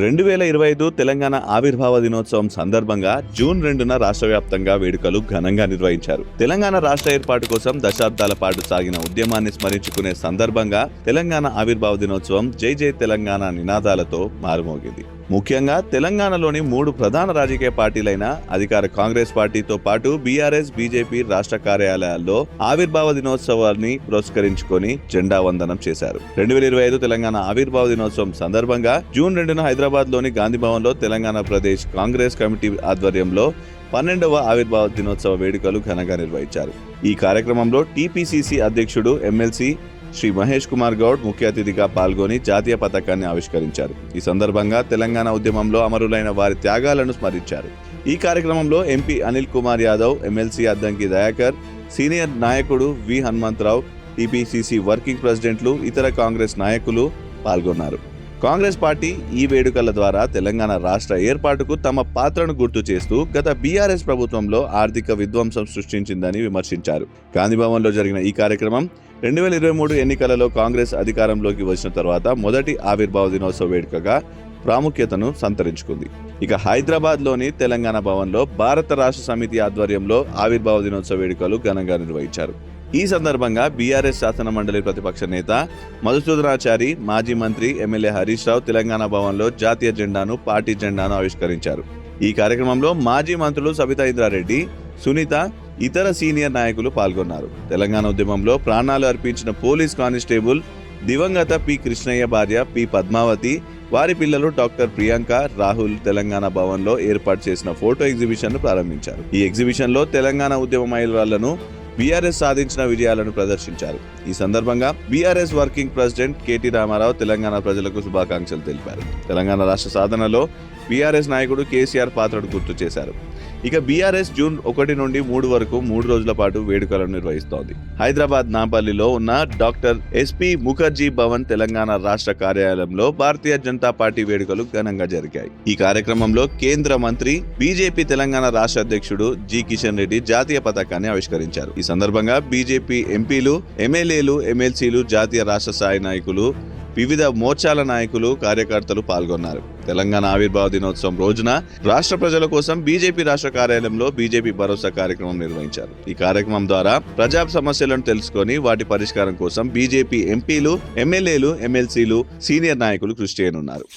రెండు వేల ఇరవై ఐదు తెలంగాణ ఆవిర్భావ దినోత్సవం సందర్భంగా జూన్ రెండున రాష్ట్ర వ్యాప్తంగా వేడుకలు ఘనంగా నిర్వహించారు. తెలంగాణ రాష్ట్ర ఏర్పాటు కోసం దశాబ్దాల పాటు సాగిన ఉద్యమాన్ని స్మరించుకునే సందర్భంగా తెలంగాణ ఆవిర్భావ దినోత్సవం జై జై తెలంగాణ నినాదాలతో మారుమోగింది. ముఖ్యంగా తెలంగాణలోని మూడు ప్రధాన రాజకీయ పార్టీలైన అధికార కాంగ్రెస్ పార్టీతో పాటు బీఆర్ఎస్ బీజేపీ రాష్ట్ర కార్యాలయాల్లో ఆవిర్భావ దినోత్సవాన్ని పురస్కరించుకొని జెండా వందనం చేశారు. రెండు వేల ఇరవై ఐదు తెలంగాణ ఆవిర్భావ దినోత్సవం సందర్భంగా జూన్ రెండున హైదరాబాద్లోని గాంధీ భవన్లో తెలంగాణ ప్రదేశ్ కాంగ్రెస్ కమిటీ ఆధ్వర్యంలో పన్నెండవ ఆవిర్భావ దినోత్సవ వేడుకలు ఘనంగా నిర్వహించారు. ఈ కార్యక్రమంలో టీపీసీసీ అధ్యక్షుడు ఎమ్మెల్సీ శ్రీ మహేష్ కుమార్ గౌడ్ ముఖ్య అతిథిగా పాల్గొని జాతీయ పతాకాన్ని ఆవిష్కరించారు. ఈ సందర్భంగా తెలంగాణ ఉద్యమంలో అమరులైన వారి త్యాగాలను స్మరించారు. ఈ కార్యక్రమంలో MP Anil Kumar Yadav MLC Addanki Dayakar senior నాయకుడు వి హనుమంతరావు టీపీసీసీ వర్కింగ్ ప్రెసిడెంట్లు ఇతర కాంగ్రెస్ నాయకులు పాల్గొన్నారు. కాంగ్రెస్ పార్టీ ఈ వేడుకల ద్వారా తెలంగాణ రాష్ట్ర ఏర్పాటుకు తమ పాత్రను గుర్తు చేస్తూ గత బీఆర్ఎస్ ప్రభుత్వంలో ఆర్థిక విధ్వంసం సృష్టించిందని విమర్శించారు. గాంధీభవన్లో జరిగిన ఈ కార్యక్రమం రెండు వేల ఇరవై మూడు ఎన్నికలలో కాంగ్రెస్ అధికారంలోకి వచ్చిన తర్వాత మొదటి ఆవిర్భావ దినోత్సవ వేడుకగా ప్రాముఖ్యతను సంతరించుకుంది. ఇక హైదరాబాద్లోని తెలంగాణ భవన్లో భారత రాష్ట్ర సమితి ఆధ్వర్యంలో ఆవిర్భావ దినోత్సవ వేడుకలు ఘనంగా నిర్వహించారు. ఈ సందర్భంగా బీఆర్ఎస్ శాసన మండలి ప్రతిపక్ష నేత మధుసూదనాచారి మాజీ మంత్రి ఎమ్మెల్యే హరీష్ రావు తెలంగాణ భవన్లో జాతీయ జెండాను పార్టీ జెండాను ఆవిష్కరించారు. ఈ కార్యక్రమంలో మాజీ మంత్రులు సబితా ఇంద్రారెడ్డి సునీత ఇతర సీనియర్ నాయకులు పాల్గొన్నారు. తెలంగాణ ఉద్యమంలో ప్రాణాలు అర్పించిన పోలీస్ కానిస్టేబుల్ దివంగత పి. కృష్ణయ్య భార్య పి. పద్మావతి వారి పిల్లలు డాక్టర్ ప్రియాంక రాహుల్ తెలంగాణ భవన్లో ఏర్పాటు చేసిన ఫోటో ఎగ్జిబిషన్ను ప్రారంభించారు. ఈ ఎగ్జిబిషన్లో తెలంగాణ ఉద్యమ మహిళలను బీఆర్ఎస్ సాధించిన విజయాలను ప్రదర్శించారు. ఈ సందర్భంగా BRS working president KT Ramarao Telangana ప్రజలకు శుభాకాంక్షలు తెలిపారు. తెలంగాణ రాష్ట్ర సాధనలో బీఆర్ఎస్ నాయకుడు కేసీఆర్ పాత్రను గుర్తు చేశారు. ఇక బీఆర్ఎస్ జూన్ ఒకటి నుండి మూడు వరకు మూడు రోజుల పాటు వేడుకలను నిర్వహిస్తోంది. హైదరాబాద్ నాంపల్లిలో ఉన్న డాక్టర్ ఎస్పి ముఖర్జీ భవన్ తెలంగాణ రాష్ట్ర కార్యాలయంలో భారతీయ జనతా పార్టీ వేడుకలు ఘనంగా జరిగాయి. ఈ కార్యక్రమంలో కేంద్ర మంత్రి బీజేపీ తెలంగాణ రాష్ట్ర అధ్యక్షుడు జి కిషన్ రెడ్డి జాతీయ పతాకాన్ని ఆవిష్కరించారు. ఈ సందర్భంగా బీజేపీ ఎంపీలు ఎమ్మెల్యేలు ఎమ్మెల్సీలు జాతీయ రాష్ట్ర స్థాయి నాయకులు వివిధ మోర్చాల నాయకులు కార్యకర్తలు పాల్గొన్నారు. తెలంగాణ ఆవిర్భావ దినోత్సవం రోజున రాష్ట్ర ప్రజల కోసం బీజేపీ రాష్ట్ర కార్యాలయంలో బీజేపీ భరోసా కార్యక్రమం నిర్వహించారు. ఈ కార్యక్రమం ద్వారా ప్రజా సమస్యలను తెలుసుకొని వాటి పరిష్కారం కోసం బీజేపీ ఎంపీలు ఎమ్మెల్యేలు ఎమ్మెల్సీలు సీనియర్ నాయకులు కృషి చేయనున్నారు.